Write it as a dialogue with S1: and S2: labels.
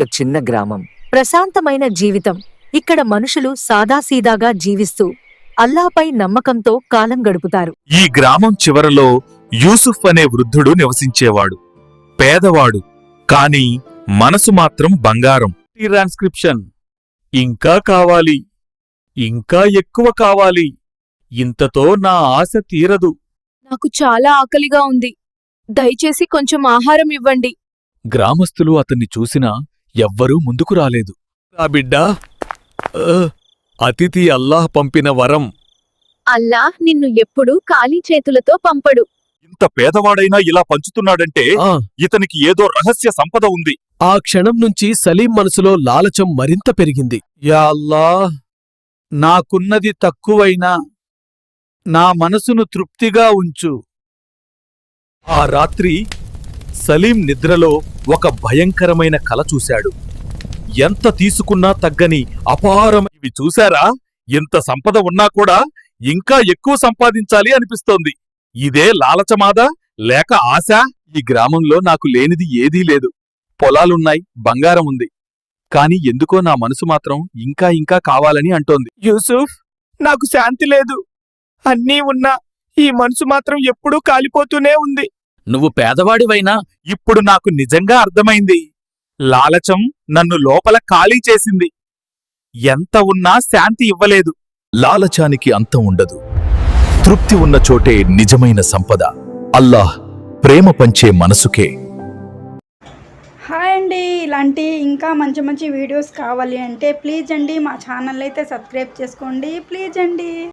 S1: ఒక చిన్న గ్రామం. ప్రశాంతమైన జీవితం. ఇక్కడ మనుషులు సాదాసీదాగా జీవిస్తూ అల్లాపై నమ్మకంతో కాలం గడుపుతారు.
S2: ఈ గ్రామం చివరలో యూసుఫ్ అనే వృద్ధుడు నివసించేవాడు. పేదవాడు కాని మనసు మాత్రం బంగారం. ట్రాన్స్క్రిప్షన్ ఇంకా కావాలి ఇంకా ఎక్కువ కావాలి. ఇంతతో నా ఆశ తీరదు.
S3: నాకు చాలా ఆకలిగా ఉంది. దయచేసి కొంచెం ఆహారం ఇవ్వండి.
S2: గ్రామస్తులు అతన్ని చూసినా ఎవ్వరూ ముందుకు రాలేదు. ఆ బిడ్డా ఆ, అతిథి అల్లాహ్ పంపిన వరం.
S3: అల్లాహ్ నిన్ను ఎప్పుడూ ఖాళీ చేతులతో పంపడు.
S2: ఇంత పేదవాడైనా ఇలా పంచుతున్నాడంటే ఇతనికి ఏదో రహస్య సంపద ఉంది.
S4: ఆ క్షణం నుంచి సలీం మనసులో లాలచం మరింత పెరిగింది.
S5: యా అల్లా నాకున్నది తక్కువైనా నా మనసును తృప్తిగా ఉంచు.
S2: ఆ రాత్రి సలీం నిద్రలో ఒక భయంకరమైన కల చూశాడు. ఎంత తీసుకున్నా తగ్గని అపారం ఇవి చూశారా? ఇంత సంపద ఉన్నా కూడా ఇంకా ఎక్కువ సంపాదించాలి అనిపిస్తోంది. ఇదే లాలచమాదా లేక ఆశ? ఈ గ్రామంలో నాకు లేనిది ఏదీ లేదు. పొలాలున్నాయి బంగారం ఉంది. కాని ఎందుకో నా మనసు మాత్రం ఇంకా ఇంకా కావాలని అంటోంది.
S5: యూసుఫ్ నాకు శాంతి లేదు. అన్నీ ఉన్నా ఈ మనసు మాత్రం ఎప్పుడూ కాలిపోతూనే ఉంది.
S2: నువ్వు పేదవాడివైనా ఇప్పుడు నాకు నిజంగా అర్థమైంది. లాలచం నన్ను లోపల ఖాళీ చేసింది. ఎంత ఉన్నా శాంతి ఇవ్వలేదు. లాలచానికి అంతం ఉండదు. తృప్తి ఉన్న చోటే నిజమైన సంపద. అల్లాహ్ ప్రేమ పంచే మనసుకే.
S6: హాయ్ అండి. ఇలాంటి ఇంకా మంచి మంచి వీడియోస్ కావాలి అంటే ప్లీజ్ అండి మా ఛానల్ అయితే సబ్స్క్రైబ్ చేసుకోండి. ప్లీజ్ అండి.